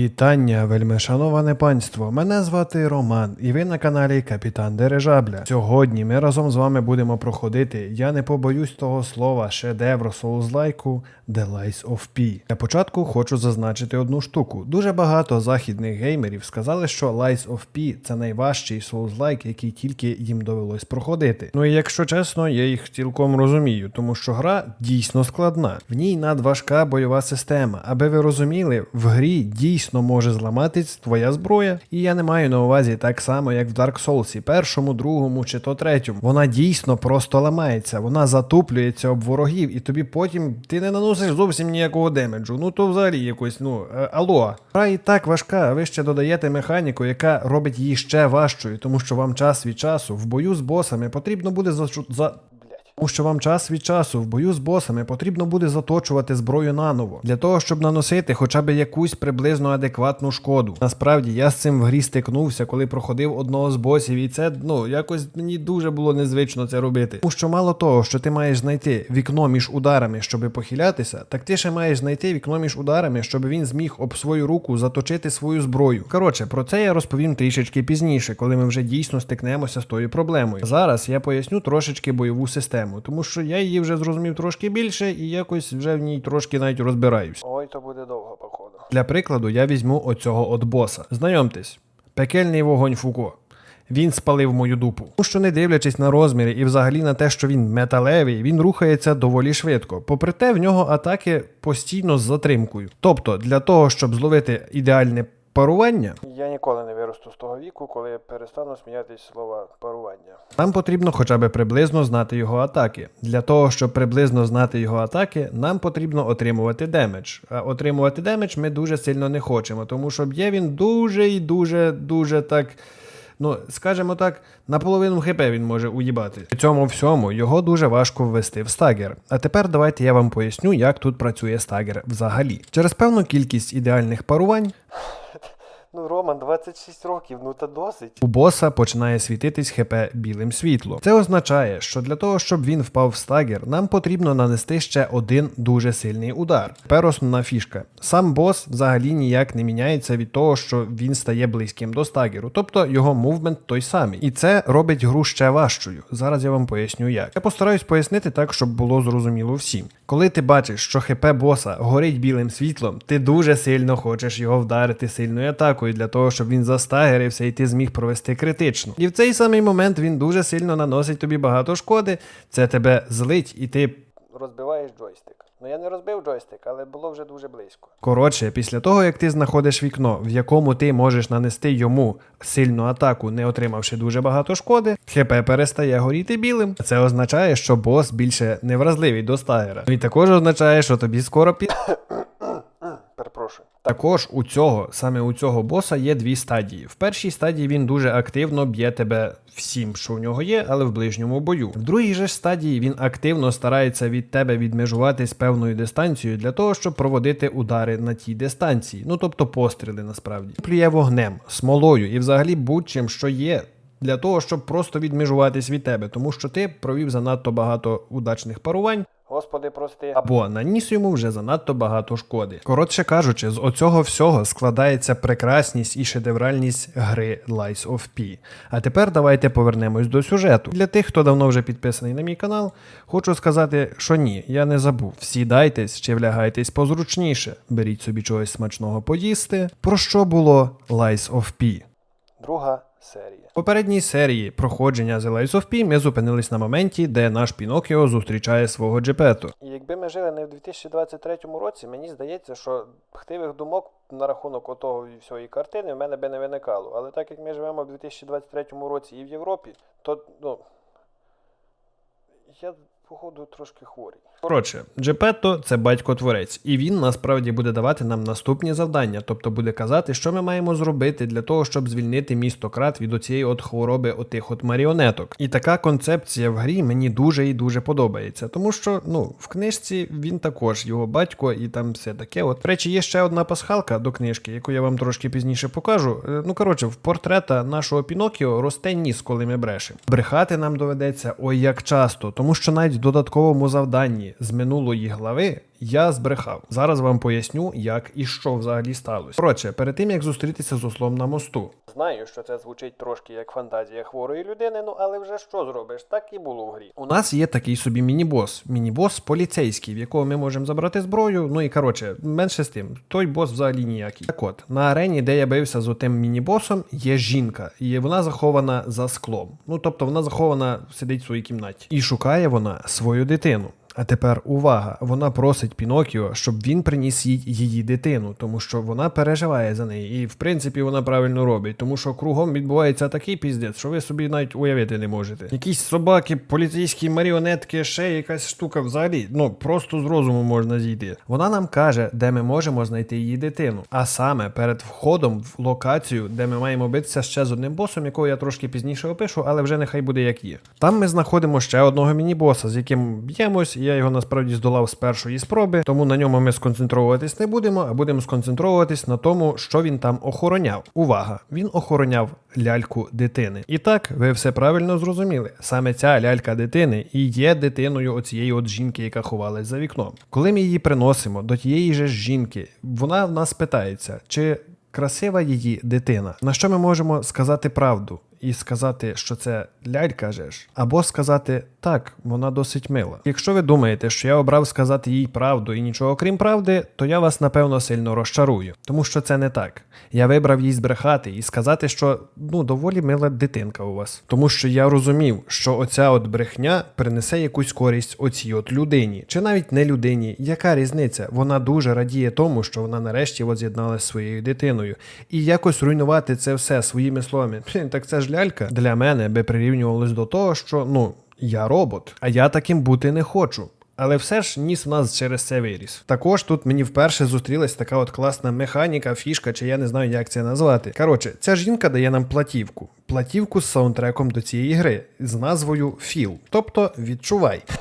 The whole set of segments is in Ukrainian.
Вітання, вельми шановане панство. Мене звати Роман, і ви на каналі Капітан Дирижабля. Сьогодні ми разом з вами будемо проходити, я не побоюсь того слова, шедевр соузлайку The Lies of P. Для початку хочу зазначити одну штуку. Дуже багато західних геймерів сказали, що Lies of P це найважчий соузлайк, який тільки їм довелось проходити. Ну і якщо чесно, я їх цілком розумію, тому що гра дійсно складна. В ній надважка бойова система. Аби ви розуміли, в грі дійсно може зламатись твоя зброя. І я не маю на увазі так само, як в Dark Souls, першому, другому чи то третьому. Вона дійсно просто ламається, вона затуплюється об ворогів, і тобі потім ти не наносиш зовсім ніякого демеджу. Ну то взагалі якось, ну е, алло. Гра і так важка, а ви ще додаєте механіку, яка робить її ще важчою, тому що вам час від часу в бою з босами потрібно буде за. Тому що вам час від часу в бою з босами потрібно буде заточувати зброю наново для того, щоб наносити хоча б якусь приблизно адекватну шкоду. Насправді я з цим в грі стикнувся, коли проходив одного з босів, і це ну якось мені дуже було незвично це робити. Тому що мало того, що ти маєш знайти вікно між ударами, щоб похилятися, так ти ще маєш знайти вікно між ударами, щоб він зміг об свою руку заточити свою зброю. Коротше, про це я розповім трішечки пізніше, коли ми вже дійсно стикнемося з тою проблемою. Зараз я поясню трошечки бойову систему, тому що я її вже зрозумів трошки більше і якось вже в ній трошки навіть розбираюсь. Ой, то буде довго, походу. Для прикладу, я візьму оцього от боса. Знайомтесь, пекельний вогонь Фуко. Він спалив мою дупу. Тому що не дивлячись на розміри і взагалі на те, що він металевий, він рухається доволі швидко. Попри те, в нього атаки постійно з затримкою. Тобто, для того, щоб зловити ідеальне парування, Я ніколи не виросту з того віку, коли я перестану сміятись слова парування. нам потрібно хоча б приблизно знати його атаки. Для того, щоб приблизно знати його атаки, нам потрібно отримувати демедж. А отримувати демедж ми дуже сильно не хочемо, тому що б'є він дуже і дуже, дуже так. Ну, скажімо так, наполовину хп він може уїбати. При цьому всьому його дуже важко ввести в стагер. А тепер давайте я вам поясню, як тут працює стагер взагалі. Через певну кількість ідеальних парувань Ну, Роман, 26 років, ну та досить. у боса починає світитись ХП білим світлом. Це означає, що для того, щоб він впав в стагер, нам потрібно нанести ще один дуже сильний удар. Тепер основна фішка. Сам бос взагалі ніяк не міняється від того, що він стає близьким до стагеру, тобто його мувмент той самий. І це робить гру ще важчою. Зараз я вам поясню як. Я постараюсь пояснити так, щоб було зрозуміло всім. Коли ти бачиш, що ХП боса горить білим світлом, ти дуже сильно хочеш його вдарити сильною атакою для того, щоб він застагерився і ти зміг провести критично. І в цей самий момент він дуже сильно наносить тобі багато шкоди. Це тебе злить, і ти Розбиваєш джойстик. Ну я не розбив джойстик, але було вже дуже близько. Коротше, після того, як ти знаходиш вікно, в якому ти можеш нанести йому сильну атаку, не отримавши дуже багато шкоди, ХП перестає горіти білим. Це означає, що бос більше не вразливий до стагера. Ну і також означає, що тобі скоро пі... Перепрошую. Також у цього, саме у цього боса є дві стадії. В першій стадії він дуже активно б'є тебе всім, що в нього є, але в ближньому бою. В другій же стадії він активно старається від тебе відмежуватись певною дистанцією для того, щоб проводити удари на тій дистанції. Ну тобто постріли насправді. Плює вогнем, смолою і взагалі будь-чим, що є. Для того, щоб просто відмежуватись від тебе, тому що ти провів занадто багато удачних парувань, Господи, прости. або наніс йому вже занадто багато шкоди. Коротше кажучи, з оцього всього складається прекрасність і шедевральність гри Lies of P. А тепер давайте повернемось до сюжету. Для тих, хто давно вже підписаний на мій канал, хочу сказати, що ні, я не забув. Сідайтесь чи влягайтесь позручніше, беріть собі чогось смачного поїсти. Про що було Lies of P? Друга серія. Попередній серії проходження The Lies of P ми зупинились на моменті, де наш Пінокіо зустрічає свого Джепету. І якби ми жили не в 2023 році, мені здається, що хтивих думок на рахунок отого і всієї картини в мене би не виникало. Але так як ми живемо в 2023 році і в Європі, то ну. Я, походу, трошки хворий. Коротше, Джепетто це батько-творець, і він насправді буде давати нам наступні завдання, тобто буде казати, що ми маємо зробити для того, щоб звільнити місто крат від оцієї от хвороби отих от маріонеток. І така концепція в грі мені дуже і дуже подобається, тому що ну в книжці він також його батько, і там все таке. От До речі, є ще одна пасхалка до книжки, яку я вам трошки пізніше покажу. Е, Ну коротше, в портрета нашого Пінокіо росте ніс, коли ми брешемо. Брехати нам доведеться ой як часто, тому що навіть в додатковому завданні з минулої глави Я збрехав. Зараз вам поясню, як і що взагалі сталося. Коротше, перед тим як зустрітися з ослом на мосту, Знаю, що це звучить трошки як фантазія хворої людини, ну але вже що зробиш? Так і було в грі. у нас є такий собі міні-бос. Міні-бос поліцейський, в якого ми можемо забрати зброю. Ну і коротше, менше з тим, той бос взагалі ніякий. Так от, на арені, де я бився з отим міні-босом, є жінка, і вона захована за склом. Ну тобто вона захована, сидить в своїй кімнаті. І шукає вона свою дитину. А тепер увага! Вона просить Пінокіо, щоб він приніс їй її дитину, тому що вона переживає за неї. І в принципі вона правильно робить, тому що кругом відбувається такий піздець, що ви собі навіть уявити не можете. Якісь собаки, поліцейські маріонетки, ще якась штука взагалі. Ну просто з розуму можна зійти. Вона нам каже, де ми можемо знайти її дитину. А саме перед входом в локацію, де ми маємо битися ще з одним босом, якого я трошки пізніше опишу, але вже нехай буде як є. Там ми знаходимо ще одного міні-боса, з яким б'ємось. Я його насправді здолав з першої спроби, тому на ньому ми сконцентруватись не будемо, а будемо сконцентруватись на тому, що він там охороняв. Увага! Він охороняв ляльку дитини. І так, ви все правильно зрозуміли. Саме ця лялька дитини і є дитиною оцієї от жінки, яка ховалась за вікном. Коли ми її приносимо до тієї же жінки, вона в нас питається, чи красива її дитина. На що ми можемо сказати правду? І сказати, що це лялька же або сказати так, вона досить мила. Якщо ви думаєте, що я обрав сказати їй правду і нічого крім правди, то я вас напевно сильно розчарую, тому що це не так. Я вибрав їй збрехати і сказати, що ну доволі мила дитинка у вас. Тому що я розумів, що оця от брехня принесе якусь користь оцій от людині, чи навіть не людині. Яка різниця? Вона дуже радіє тому, що вона нарешті воз'єдналася зі своєю дитиною. І якось руйнувати це все своїми словами. Так це ж лялька для мене би прирівнювалось до того, що ну я робот, а я таким бути не хочу. Але все ж ніс в нас через це виріс. Також тут мені вперше зустрілась така от класна механіка, фішка, чи я не знаю, як це назвати. Коротше, ця жінка дає нам платівку. Платівку з саундтреком до цієї гри з назвою Філ. Тобто відчувай.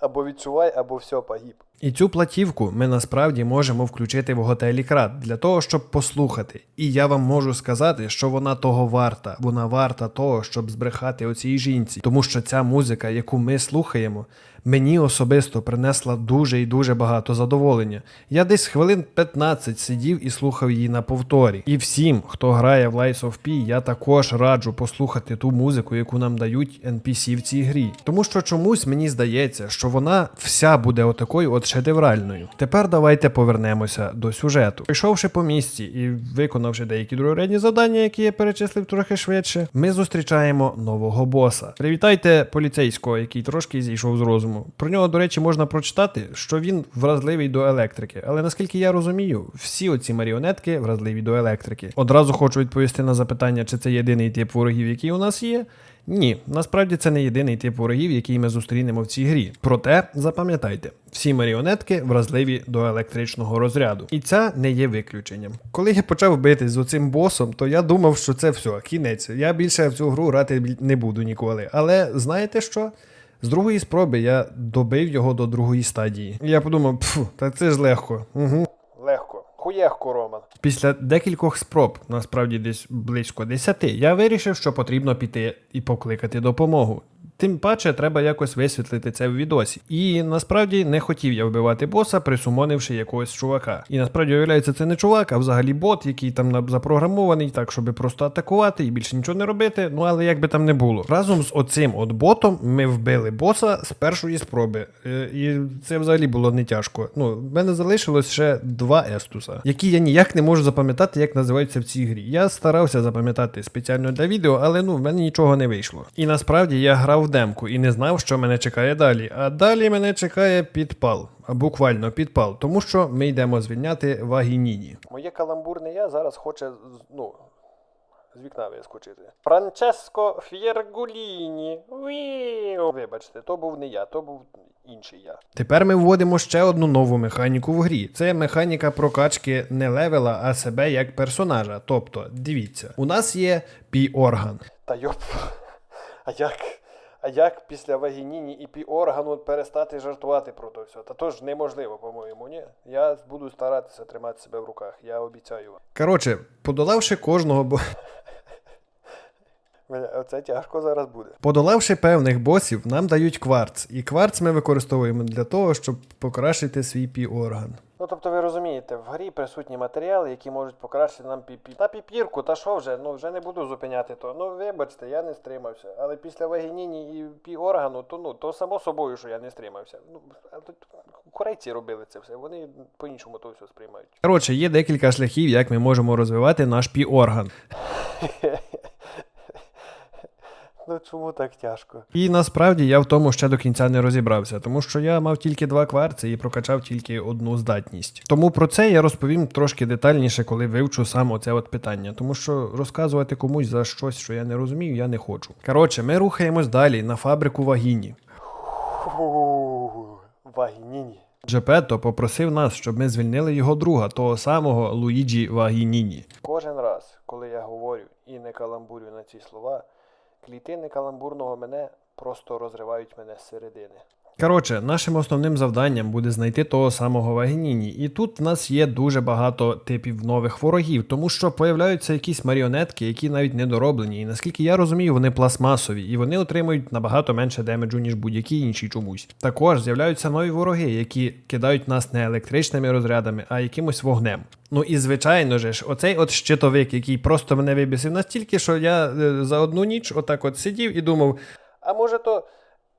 Або відчувай, або все погиб. І цю платівку ми насправді можемо включити в готелі Крат для того, щоб послухати. І я вам можу сказати, що вона того варта. Вона варта того, щоб збрехати оцій жінці, тому що ця музика, яку ми слухаємо, мені особисто принесла дуже і дуже багато задоволення. Я десь хвилин 15 сидів і слухав її на повторі. І всім, хто грає в Lies of P, я також раджу послухати ту музику, яку нам дають NPC в цій грі. Тому що чомусь мені здається, що вона вся буде отакою от шедевральною. Тепер давайте повернемося до сюжету. Прийшовши по місці і виконавши деякі другорядні завдання, які я перечислив трохи швидше, ми зустрічаємо нового боса. Привітайте поліцейського, який трошки зійшов з розуму. Про нього, до речі, можна прочитати, що він вразливий до електрики. Але наскільки я розумію, всі оці маріонетки вразливі до електрики. Одразу хочу відповісти на запитання, чи це єдиний тип ворогів, який у нас є. Ні, насправді це не єдиний тип ворогів, який ми зустрінемо в цій грі. Проте запам'ятайте, всі маріонетки вразливі до електричного розряду, і ця не є виключенням. Коли я почав битись з оцим босом, то я думав, що це все, кінець. Я більше в цю гру грати не буду ніколи. Але знаєте що? З другої спроби я добив його до другої стадії. І я подумав, пф, та це ж легко. Угу. Легко. Хуєхко, Роман. Після декількох спроб, насправді десь близько десяти, я вирішив, що потрібно піти і покликати допомогу. Тим паче треба якось висвітлити це в відосі. І насправді не хотів я вбивати боса, присумонивши якогось чувака. І насправді виявляється, це не чувак, а взагалі бот, який там запрограмований так, щоб просто атакувати і більше нічого не робити. Ну але як би там не було. Разом з оцим от ботом ми вбили боса з першої спроби. Е, І це взагалі було не тяжко. Ну, в мене залишилось ще два естуса, які я ніяк не можу запам'ятати, як називаються в цій грі. Я старався запам'ятати спеціально для відео, але ну в мене нічого не вийшло. І насправді я грав демку і не знав, що мене чекає далі. А далі мене чекає підпал. Буквально підпал, тому що ми йдемо звільняти Вагініні. Моє каламбурне я зараз хоче ну, з вікна вискочити. Франческо Фєргуліні. Вибачте, то був не я, то був інший я. Тепер ми вводимо ще одну нову механіку в грі. Це механіка прокачки не левела, а себе як персонажа. Тобто, дивіться, у нас є пі-орган. Та йоп. А як? А як після вагініні і пі-органу перестати жартувати про то все? Та то ж неможливо, по-моєму, ні? Я буду старатися тримати себе в руках, я обіцяю вам. Коротше, подолавши кожного бо. Оце тяжко зараз буде. Подолавши певних босів, нам дають кварц, і кварц ми використовуємо для того, щоб покращити свій пі-орган. Ну тобто ви розумієте, в грі присутні матеріали, які можуть покращити нам піпі. Та піпірку, та що вже? Ну вже не буду зупиняти то. Ну вибачте, я не стримався. Але після вагініні і пі-органу, то ну то само собою, що я не стримався. Ну корейці робили це все. Вони по-іншому то все сприймають. Коротше, є декілька шляхів, як ми можемо розвивати наш пі-орган. Ну чому так тяжко? І насправді я в тому ще до кінця не розібрався, тому що я мав тільки два кварци і прокачав тільки одну здатність. Тому про це я розповім трошки детальніше, коли вивчу сам оце от питання, тому що розказувати комусь за щось, що я не розумію, я не хочу. Коротше, ми рухаємось далі на фабрику вагіні. Вагініні. Джепетто попросив нас, щоб ми звільнили його друга, того самого Луїджі Вагініні. Кожен раз, коли я говорю і не каламбурю на ці слова, клітини каламбурного мене просто розривають мене зсередини. Коротше, нашим основним завданням буде знайти того самого Вагініні. І тут в нас є дуже багато типів нових ворогів, тому що появляються якісь маріонетки, які навіть недороблені. І наскільки я розумію, вони пластмасові, і вони отримують набагато менше демеджу, ніж будь-які інші чомусь. Також з'являються нові вороги, які кидають нас не електричними розрядами, а якимось вогнем. Ну і звичайно же ж, оцей от щитовик, який просто мене вибісив настільки, що я е, за одну ніч отак от сидів і думав, А може то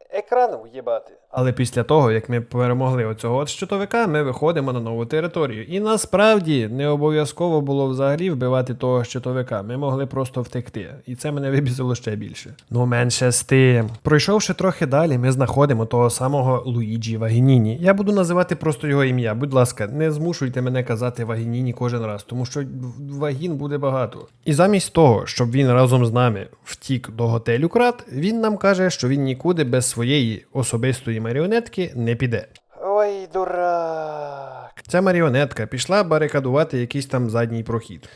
екран в'їбати? Але після того, як ми перемогли оцього щитовика, ми виходимо на нову територію. І насправді не обов'язково було взагалі вбивати того щитовика. Ми могли просто втекти. І це мене вибісило ще більше. Ну, менше з тим. Пройшовши трохи далі, ми знаходимо того самого Луїджі Вагініні. Я буду називати просто його ім'я. Будь ласка, не змушуйте мене казати Вагініні кожен раз, тому що вагін буде багато. І замість того, щоб він разом з нами втік до готелю крат, він нам каже, що він нікуди без своєї особистої маріонетки не піде. Ой, дурак. Ця маріонетка пішла барикадувати якийсь там задній прохід.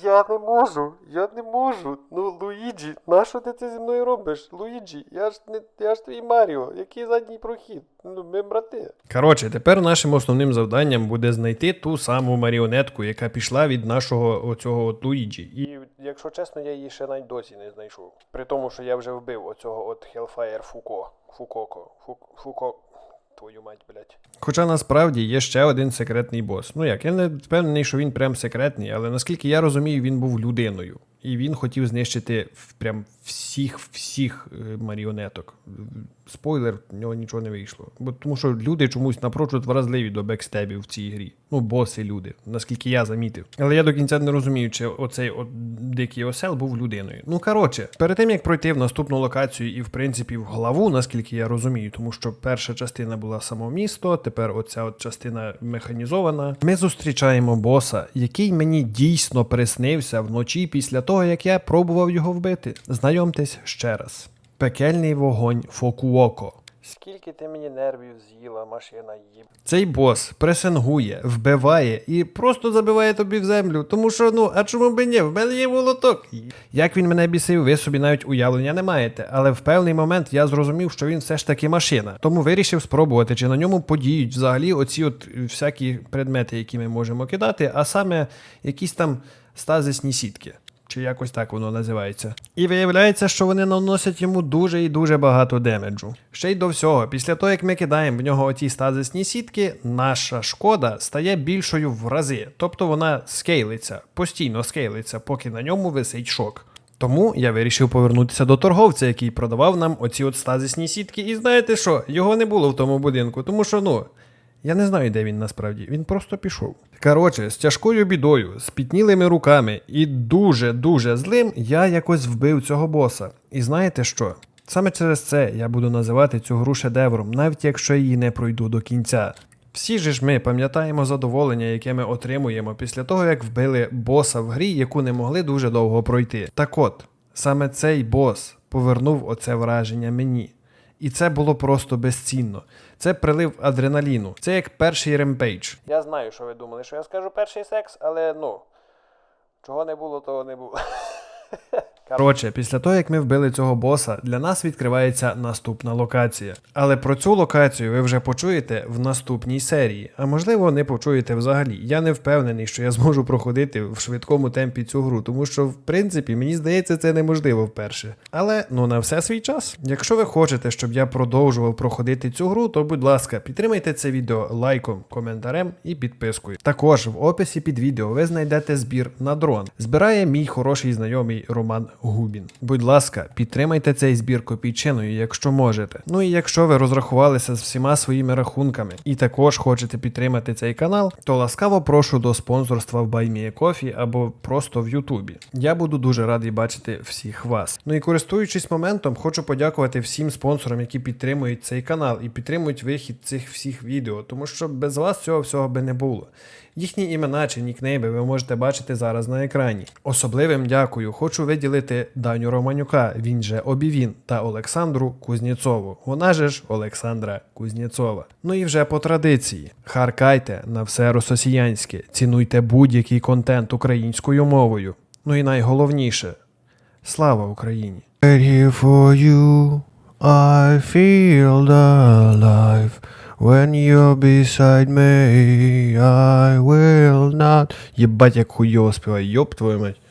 Я не можу, я не можу. Ну, Луїджі, нащо ти це зі мною робиш? Луїджі, я ж не я ж твій Маріо, який задній прохід? Ну, ми брати. Коротше, тепер нашим основним завданням буде знайти ту саму маріонетку, яка пішла від нашого оцього от Луїджі. І якщо чесно, я її ще навіть досі не знайшов. При тому, що я вже вбив оцього от Hellfire Фуко. Фукоко. Фук, Фуко. Твою мать, блядь. Хоча насправді є ще один секретний бос. Ну як, я не впевнений, що він прям секретний, але наскільки я розумію, він був людиною. І він хотів знищити прям всіх всіх е, маріонеток. Спойлер, в нього нічого не вийшло. Бо тому що люди чомусь напрочуд вразливі до бекстебів в цій грі. Ну, боси люди, наскільки я замітив. Але я до кінця не розумію, чи оцей от дикий осел був людиною. Ну коротше, перед тим як пройти в наступну локацію і в принципі в главу, наскільки я розумію, тому що перша частина була само місто, тепер оця от частина механізована. Ми зустрічаємо боса, який мені дійсно приснився вночі після того, як я пробував його вбити. Знайомтесь ще раз. Пекельний вогонь Фокуоко. Скільки ти мені нервів з'їла, машина їб. Цей бос пресингує, вбиває і просто забиває тобі в землю. Тому що, ну, а чому би ні? В мене є молоток. Як він мене бісив, ви собі навіть уявлення не маєте. Але в певний момент я зрозумів, що він все ж таки машина. Тому вирішив спробувати, чи на ньому подіють взагалі оці от всякі предмети, які ми можемо кидати, а саме якісь там стазисні сітки. Чи якось так воно називається. І виявляється, що вони наносять йому дуже і дуже багато демеджу. Ще й до всього, після того, як ми кидаємо в нього оці стазисні сітки, наша шкода стає більшою в рази. Тобто вона скейлиться, постійно скейлиться, поки на ньому висить шок. Тому я вирішив повернутися до торговця, який продавав нам оці от стазисні сітки. І знаєте що? Його не було в тому будинку, тому що, ну, я не знаю, де він насправді. Він просто пішов. Коротше, з тяжкою бідою, з пітнілими руками і дуже-дуже злим я якось вбив цього боса. І знаєте що? Саме через це я буду називати цю гру шедевром, навіть якщо її не пройду до кінця. Всі ж ми пам'ятаємо задоволення, яке ми отримуємо після того, як вбили боса в грі, яку не могли дуже довго пройти. Так от, саме цей бос повернув оце враження мені. І це було просто безцінно. Це прилив адреналіну. Це як перший ремпейдж. Я знаю, що ви думали, що я скажу перший секс, але ну. Чого не було, того не було. Коротше, після того, як ми вбили цього боса, для нас відкривається наступна локація. Але про цю локацію ви вже почуєте в наступній серії, а можливо не почуєте взагалі. Я не впевнений, що я зможу проходити в швидкому темпі цю гру, тому що, в принципі, мені здається, це неможливо вперше. Але ну на все свій час. Якщо ви хочете, щоб я продовжував проходити цю гру, то будь ласка, підтримайте це відео лайком, коментарем і підпискою. Також в описі під відео ви знайдете збір на дрон. Збирає мій хороший знайомий Роман Губін. Будь ласка, підтримайте цей збір копійчиною, якщо можете. Ну і якщо ви розрахувалися з всіма своїми рахунками і також хочете підтримати цей канал, то ласкаво прошу до спонсорства в BuyMeACoffee або просто в Ютубі. Я буду дуже радий бачити всіх вас. Ну і користуючись моментом, хочу подякувати всім спонсорам, які підтримують цей канал і підтримують вихід цих всіх відео, тому що без вас цього всього би не було. Їхні імена чи нікнейми ви можете бачити зараз на екрані. Особливим дякую хочу виділити Даню Романюка, він же Обівін, та Олександру Кузнєцову. Вона же ж Олександра Кузнєцова. Ну і вже по традиції. Харкайте на все рососіянське, цінуйте будь-який контент українською мовою. Ну і найголовніше слава Україні! I feel alive. When you're beside me, I will not. Єбать, як хуйово співає, йоп твою мать.